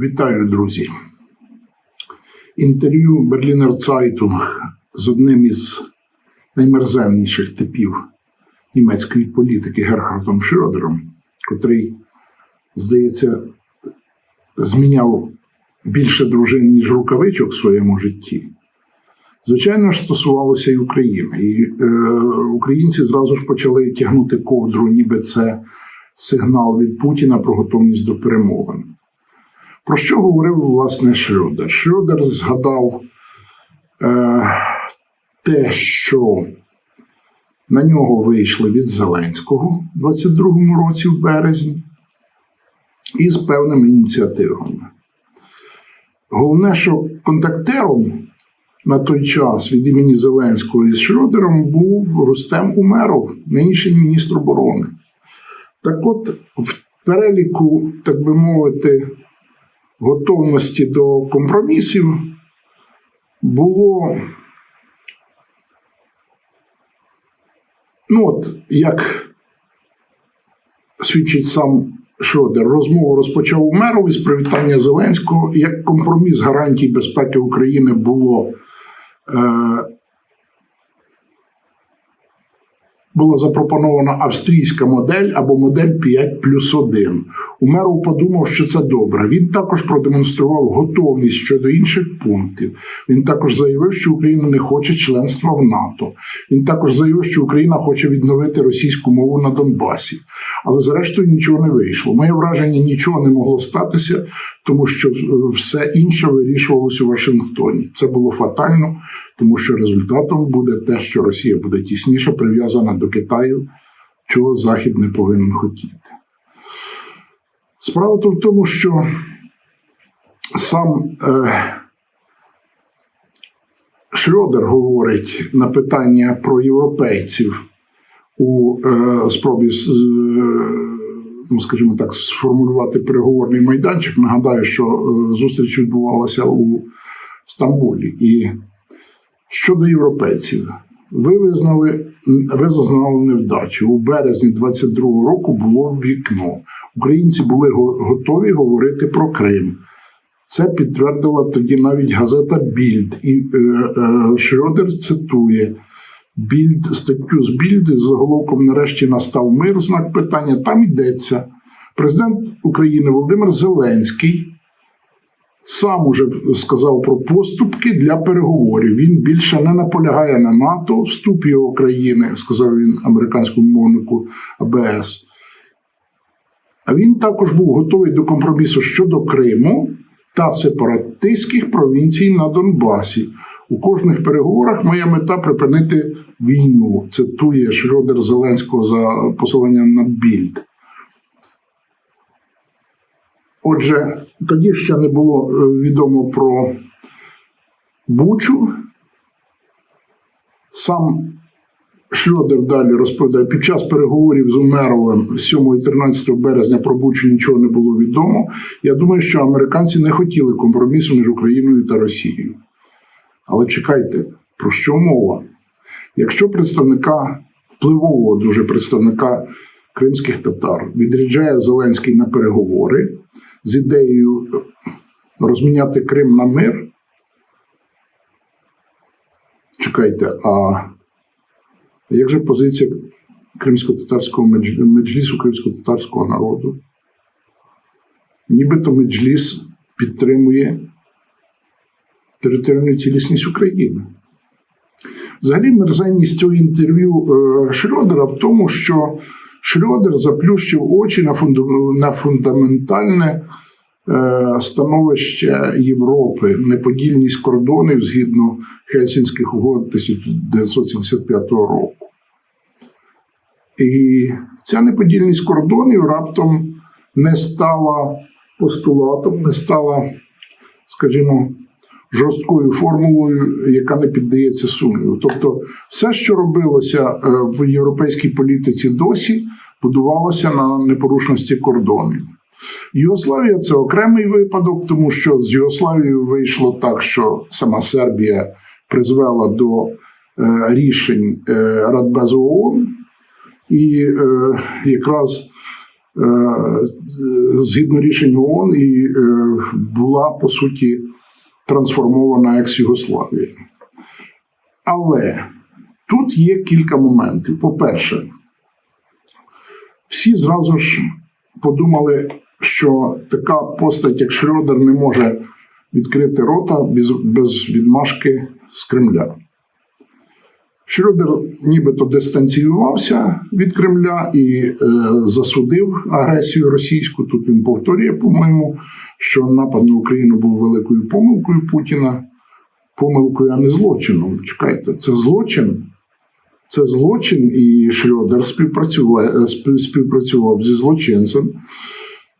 Вітаю, друзі. Інтерв'ю Берлінер Zeitung з одним із наймерзенніших типів німецької політики Герхардом Шрёдером, котрий, здається, зміняв більше дружин, ніж рукавичок в своєму житті. Звичайно ж, стосувалося і України. І е, українці зразу ж почали тягнути ковдру, ніби це сигнал від Путіна про готовність до перемовин. Про що говорив власне Шрёдер? Шрёдер згадав е, те, що на нього вийшли від Зеленського в 22-му році, в березні, і з певними ініціативами. Головне, що контактером на той час від імені Зеленського із Шрёдером був Рустем Умеров, нинішній міністр оборони. Так от, в переліку, так би мовити, готовності до компромісів було. Ну, от як свідчить сам Шродер, розмову розпочав Умеров із привітання Зеленського. Як компроміс гарантій безпеки України було. Е, була запропонована австрійська модель або модель 5 плюс 1. Умеров подумав, що це добре. Він також продемонстрував готовність щодо інших пунктів. Він також заявив, що Україна не хоче членства в НАТО. Він також заявив, що Україна хоче відновити російську мову на Донбасі. Але зрештою нічого не вийшло. Моє враження нічого не могло статися, тому що все інше вирішувалося у Вашингтоні. Це було фатально, тому що результатом буде те, що Росія буде тісніше прив'язана до Китаю, чого Захід не повинен хотіти. Справа то в тому, що сам е, Шрёдер говорить на питання про європейців у е, спробі, е, ну, скажімо так, сформулювати переговорний майданчик. Нагадаю, що е, зустріч відбувалася у Стамбулі. І щодо європейців, ви визнали, ви зазнали невдачу. У березні 22-го року було вікно. Українці були готові говорити про Крим. Це підтвердила тоді навіть газета Більд. І е, е, Шрёдер цитує Більд, статтю з Більд з заголовком Нарешті настав мир. Знак питання. Там йдеться. Президент України Володимир Зеленський сам уже сказав про поступки для переговорів. Він більше не наполягає на НАТО, вступ його країни, сказав він американському мовнику АБС. А він також був готовий до компромісу щодо Криму та сепаратистських провінцій на Донбасі. У кожних переговорах моя мета припинити війну. Цитує Шрёдер Зеленського за посиланням на більд. Отже, тоді ще не було відомо про Бучу. Сам Шльодер далі розповідає, під час переговорів з Умеровим 7 і 13 березня про Бучу нічого не було відомо. Я думаю, що американці не хотіли компромісу між Україною та Росією. Але чекайте, про що мова? Якщо представника впливового дуже представника кримських татар відряджає Зеленський на переговори з ідеєю розміняти Крим на мир, чекайте, а як же позиція кримсько-татарського меджлісу кримсько-татарського народу? Нібито меджліс підтримує територіальну цілісність України. Взагалі, мерзенність цього інтерв'ю Шрёдера в тому, що Шрёдер заплющив очі на, на фундаментальне е, становище Європи, неподільність кордонів згідно Хельсінських угод 1975 року. І ця неподільність кордонів раптом не стала постулатом, не стала, скажімо, жорсткою формулою, яка не піддається сумніву. Тобто, все, що робилося в європейській політиці досі, будувалося на непорушності кордонів. Югославія це окремий випадок, тому що з Югославією вийшло так, що сама Сербія призвела до е, рішень е, Радбезу ООН, і е, якраз згідно рішень ООН і була по суті трансформована екс-Югославія. Але тут є кілька моментів. По-перше, всі зразу ж подумали, що така постать, як Шрёдер, не може відкрити рота без, без відмашки з Кремля. Шрёдер нібито дистанціювався від Кремля і е, засудив агресію російську. Тут він повторює, по-моєму, що напад на Україну був великою помилкою Путіна, помилкою, а не злочином. Чекайте, це злочин Це злочин, і Шрёдер співпрацював, спів- співпрацював зі злочинцем.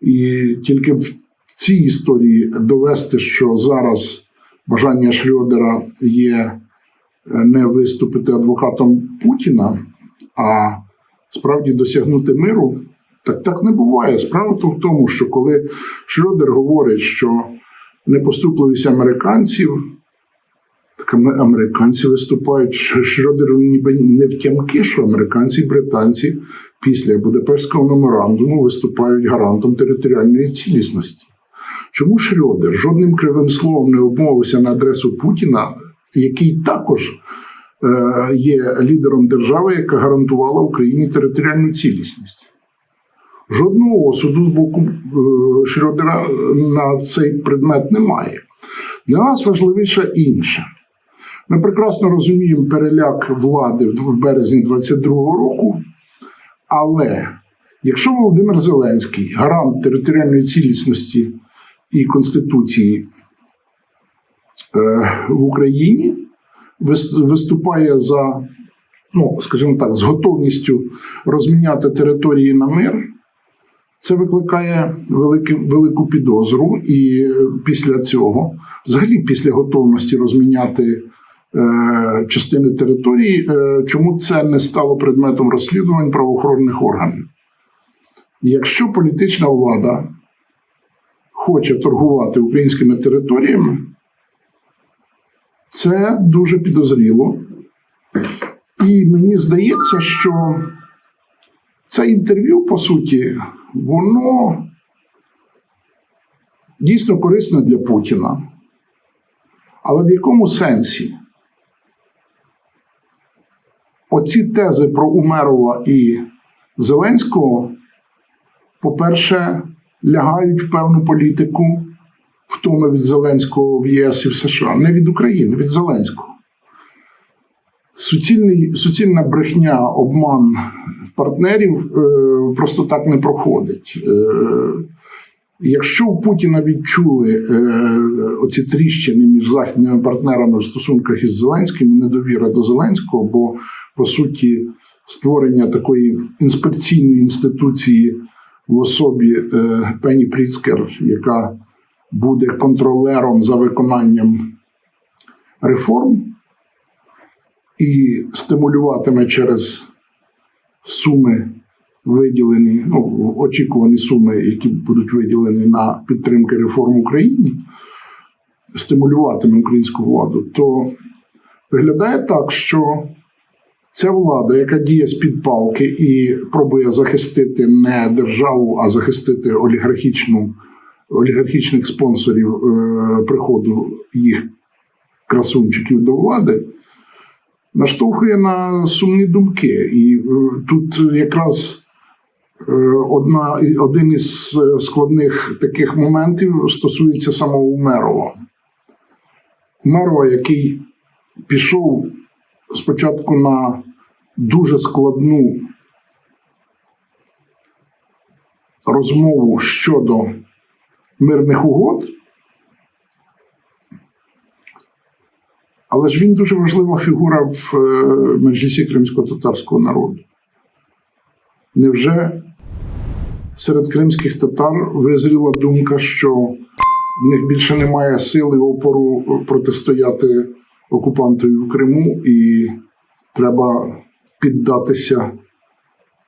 І тільки в цій історії довести, що зараз бажання Шрёдера є е, не виступити адвокатом Путіна, а справді досягнути миру. Так так не буває. Справа то в тому, що коли Шрёдер говорить, що непоступливість американців, так аме- американці виступають. Ш- Шрёдеру ніби не втямки, що американці і британці після Будапештського меморандуму виступають гарантом територіальної цілісності. Чому Шрёдер жодним кривим словом не обмовився на адресу Путіна, який також е, є лідером держави, яка гарантувала Україні територіальну цілісність? Жодного осуду з боку е, Шрёдера на цей предмет немає. Для нас важливіше інше. Ми прекрасно розуміємо переляк влади в березні 22-го року, але якщо Володимир Зеленський, гарант територіальної цілісності і Конституції е, в Україні, виступає за, ну, скажімо так, з готовністю розміняти території на мир, це викликає велику, велику підозру, і е, після цього, взагалі, після готовності розміняти частини території, е, чому це не стало предметом розслідувань правоохоронних органів? Якщо політична влада хоче торгувати українськими територіями, це дуже підозріло. І мені здається, що це інтерв'ю, по суті, воно дійсно корисне для Путіна. Але в якому сенсі? Оці тези про Умерова і Зеленського, по-перше, лягають в певну політику втоми від Зеленського в ЄС і в США, не від України, від Зеленського. Суцільний, суцільна брехня, обман партнерів е, просто так не проходить. Е, якщо у Путіна відчули е, оці тріщини між західними партнерами в стосунках із Зеленським, недовіра до Зеленського, бо по суті створення такої інспекційної інституції в особі е, Пені Пріцкер, яка буде контролером за виконанням реформ і стимулюватиме через суми виділені, ну, очікувані суми, які будуть виділені на підтримки реформ в Україні, стимулюватиме українську владу, то виглядає так, що ця влада, яка діє з-під палки і пробує захистити не державу, а захистити олігархічну, олігархічних спонсорів е, приходу їх красунчиків до влади, наштовхує на сумні думки. І е, тут якраз е, одна, один із е, складних таких моментів стосується самого Умерова. Умерова, який пішов спочатку на дуже складну розмову щодо мирних угод. Але ж він дуже важлива фігура в е, меджлісі кримсько-татарського народу. Невже серед кримських татар визріла думка, що в них більше немає сили опору протистояти окупантові в Криму, і треба піддатися,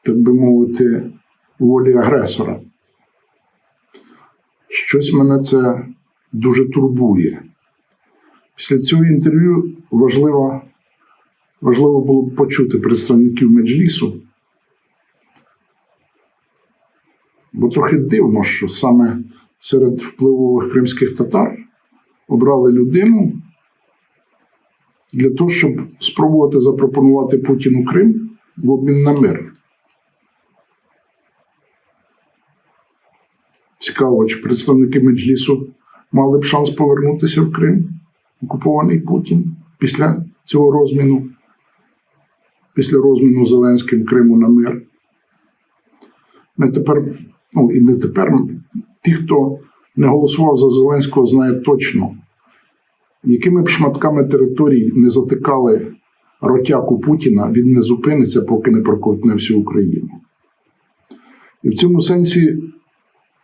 так би мовити, волі агресора? Щось мене це дуже турбує. Після цього інтерв'ю важливо, важливо було б почути представників меджлісу, Бо трохи дивно, що саме серед впливових кримських татар обрали людину для того, щоб спробувати запропонувати Путіну Крим в обмін на мир. Цікаво, чи представники Меджлісу мали б шанс повернутися в Крим, окупований Путін після цього розміну, після розміну Зеленським Криму на мир. Ми тепер, ну і не тепер, ті, хто не голосував за Зеленського, знають точно, якими б шматками територій не затикали ротяку Путіна, він не зупиниться, поки не проковтне всю Україну. І в цьому сенсі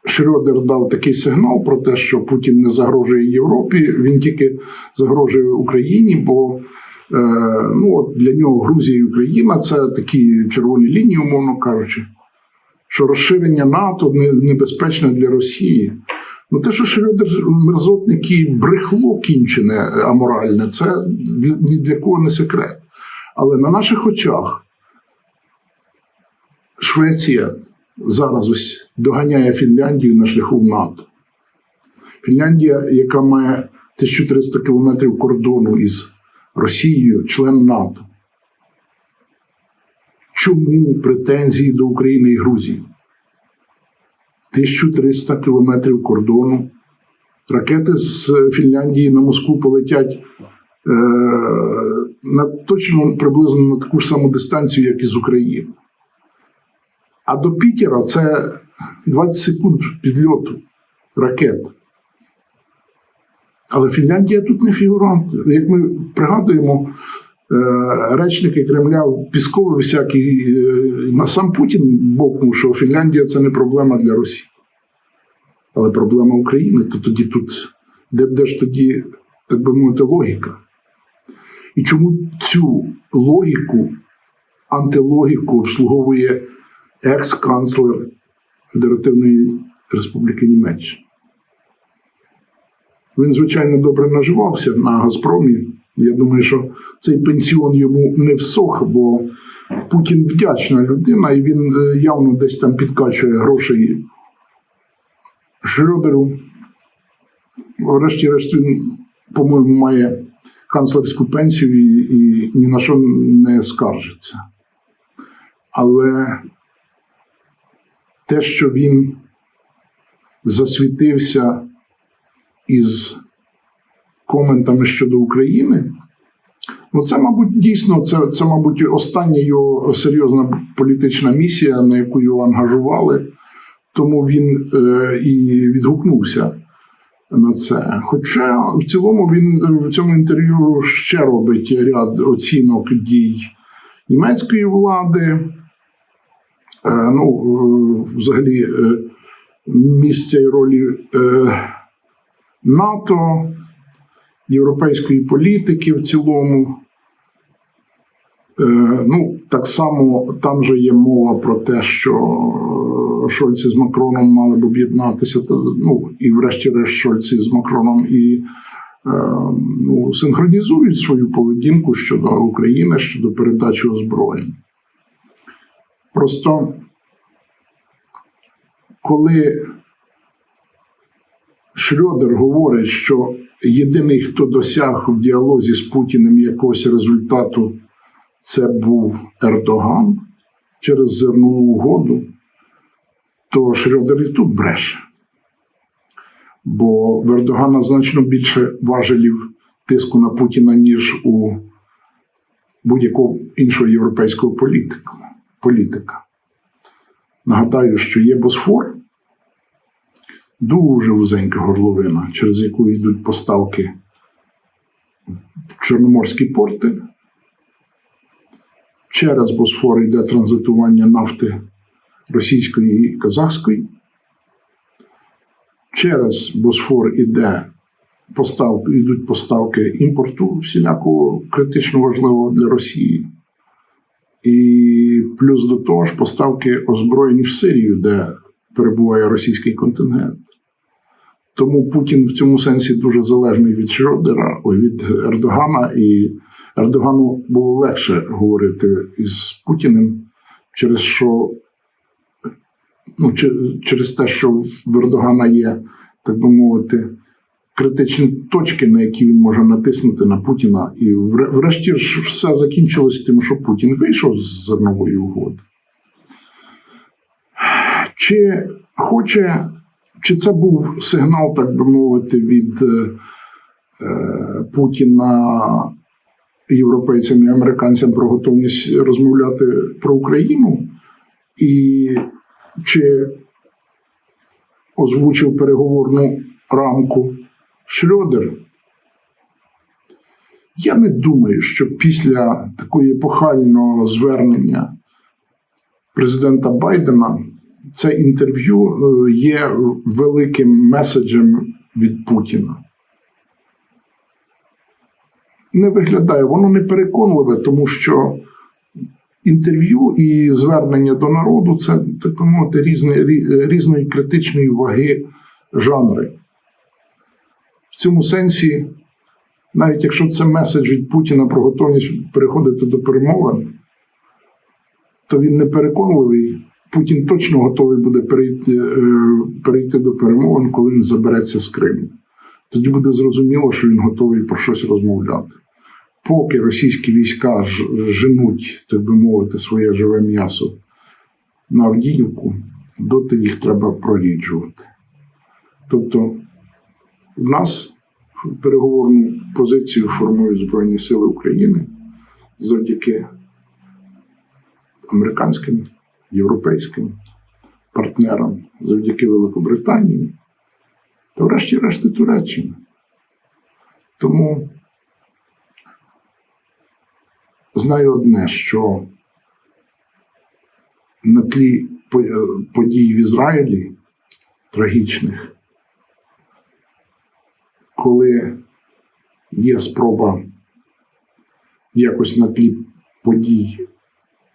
Шрёдер дав такий сигнал про те, що Путін не загрожує Європі, він тільки загрожує Україні, бо е, ну, от для нього Грузія і Україна це такі червоні лінії, умовно кажучи, що розширення НАТО небезпечне для Росії. Ну, те, що Шрёдер мерзотник і брехло кінчене аморальне, це ні для кого не секрет. Але на наших очах Швеція зараз ось доганяє Фінляндію на шляху НАТО. Фінляндія, яка має 1300 кілометрів кордону із Росією, член НАТО. Чому претензії до України і Грузії? 1300 кілометрів кордону. Ракети з Фінляндії на Москву полетять е, на точно приблизно на таку ж саму дистанцію, як і з України. А до Пітера це 20 секунд підльоту ракет. Але Фінляндія тут не фігурант. Як ми пригадуємо, речники Кремля Пісков всякий, е, на сам Путін бокнув, що Фінляндія це не проблема для Росії. Але проблема України, то тоді тут, де, де ж тоді, так би мовити, логіка? І чому цю логіку, антилогіку обслуговує екс-канцлер Федеративної Республіки Німеччини? Він, звичайно, добре наживався на Газпромі. Я думаю, що цей пенсіон йому не всох, бо Путін вдячна людина, і він е, явно десь там підкачує грошей Шрёдеру. Врешті-решт він, по-моєму, має канцлерську пенсію і, і ні на що не скаржиться. Але те, що він засвітився із коментами щодо України, ну це, мабуть, дійсно, це, це, мабуть, остання його серйозна політична місія, на яку його ангажували, тому він е, і відгукнувся на це. Хоча в цілому він в цьому інтерв'ю ще робить ряд оцінок дій німецької влади. Е, ну, взагалі, е, місця і ролі е, НАТО, європейської політики в цілому. Е, ну, так само там же є мова про те, що е, Шольц з Макроном мали б об'єднатися. Ну, і врешті-решт Шольц з Макроном і е, ну, синхронізують свою поведінку щодо України, щодо передачі озброєнь. Просто коли Шрёдер говорить, що єдиний, хто досяг в діалозі з Путіним якогось результату, це був Ердоган через зернову угоду, то Шрёдер і тут бреше. Бо в Ердогана значно більше важелів тиску на Путіна, ніж у будь-якого іншого європейського політика. політика. Нагадаю, що є Босфор, дуже вузенька горловина, через яку йдуть поставки в Чорноморські порти. Через Босфор йде транзитування нафти російської і казахської. Через Босфор іде поставки, йдуть поставки імпорту всілякого критично важливого для Росії. І плюс до того ж поставки озброєнь в Сирію, де перебуває російський контингент. Тому Путін в цьому сенсі дуже залежний від Шродера, від Ердогана, і Ердогану було легше говорити із Путіним, через що ну, через те, що в Ердогана є, так би мовити, критичні точки, на які він може натиснути на Путіна. І врешті ж все закінчилось тим, що Путін вийшов з зернової угоди. Чи хоче, чи це був сигнал, так би мовити, від е, е, Путіна європейцям і американцям про готовність розмовляти про Україну? І чи озвучив переговорну рамку Шльодер? Я не думаю, що після такої епохального звернення президента Байдена це інтерв'ю е, є великим меседжем від Путіна. Не виглядає, воно не переконливе, тому що інтерв'ю і звернення до народу це так мовити різні, рі- різної критичної ваги жанри. В цьому сенсі, навіть якщо це меседж від Путіна про готовність переходити до перемовин, то він не переконливий. Путін точно готовий буде перейти, е, перейти до перемовин, коли він забереться з Криму. Тоді буде зрозуміло, що він готовий про щось розмовляти. Поки російські війська женуть, так би мовити, своє живе м'ясо на Авдіївку, доти їх треба проріджувати. Тобто, в нас переговорну позицію формують Збройні Сили України завдяки американським, європейським партнерам, завдяки Великобританії та врешті-решт і Туреччині. Тому знаю одне, що на тлі е, подій в Ізраїлі трагічних, коли є спроба якось на тлі подій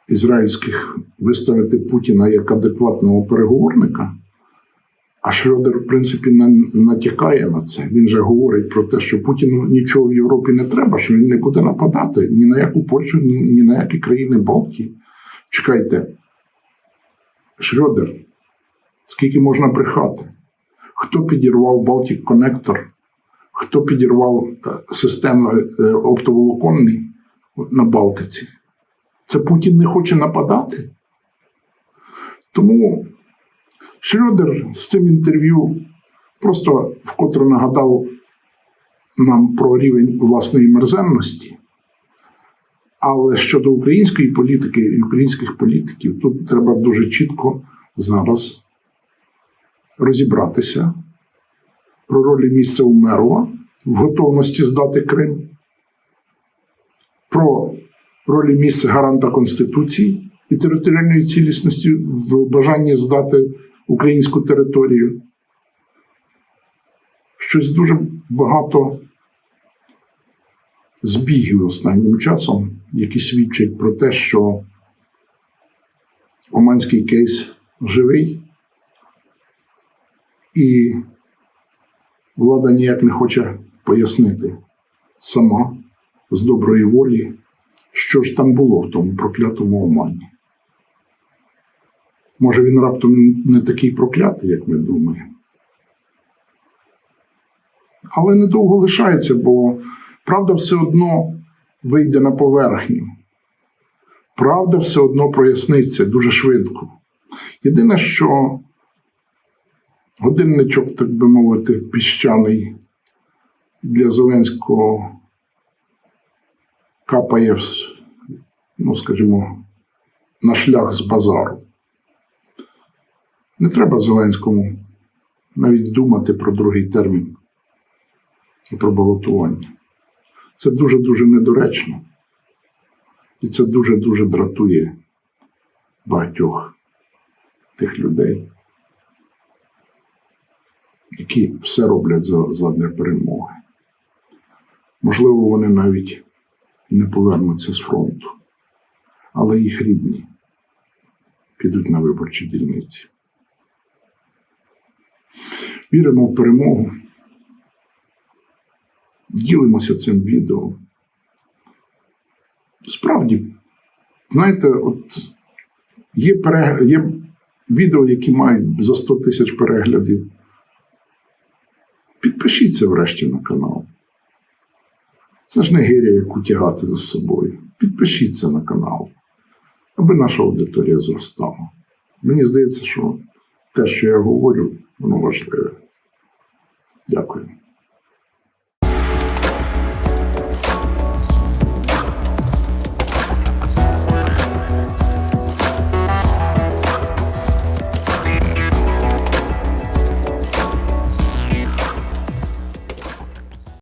ізраїльських виставити Путіна як адекватного переговорника, а Шрёдер, в принципі, на- натякає на це. Він же говорить про те, що Путіну нічого в Європі не треба, що він не буде нападати ні на яку Польщу, ні, на які країни Балтії. Чекайте, Шрёдер, скільки можна брехати? Хто підірвав Балтік Коннектор? Хто підірвав е, системи е, на Балтиці? Це Путін не хоче нападати. Тому Шрёдер з цим інтерв'ю просто вкотре нагадав нам про рівень власної мерзенності. Але щодо української політики і українських політиків, тут треба дуже чітко зараз розібратися про ролі місця Умерова в готовності здати Крим, про ролі місця гаранта Конституції і територіальної цілісності в бажанні здати українську територію. Щось дуже багато збігів останнім часом, які свідчать про те, що Оманський кейс живий, і влада ніяк не хоче пояснити сама з доброї волі, що ж там було в тому проклятому Омані. Може, він раптом не такий проклятий, як ми думаємо. Але недовго лишається, бо правда все одно вийде на поверхню. Правда все одно проясниться дуже швидко. Єдине, що годинничок, так би мовити, піщаний для Зеленського капає, ну, скажімо, на шлях з базару. Не треба Зеленському навіть думати про другий термін і про балотування. Це дуже-дуже недоречно. І це дуже-дуже дратує багатьох тих людей, які все роблять задля перемоги. Можливо, вони навіть не повернуться з фронту, але їх рідні підуть на виборчі дільниці. Віримо в перемогу. Ділимося цим відео. Справді, знаєте, от є, пере, є, відео, які мають за 100 тисяч переглядів. Підпишіться врешті на канал. Це ж не гиря, яку тягати за собою. Підпишіться на канал, аби наша аудиторія зростала. Мені здається, що те, що я говорю, воно важливе. Дякую.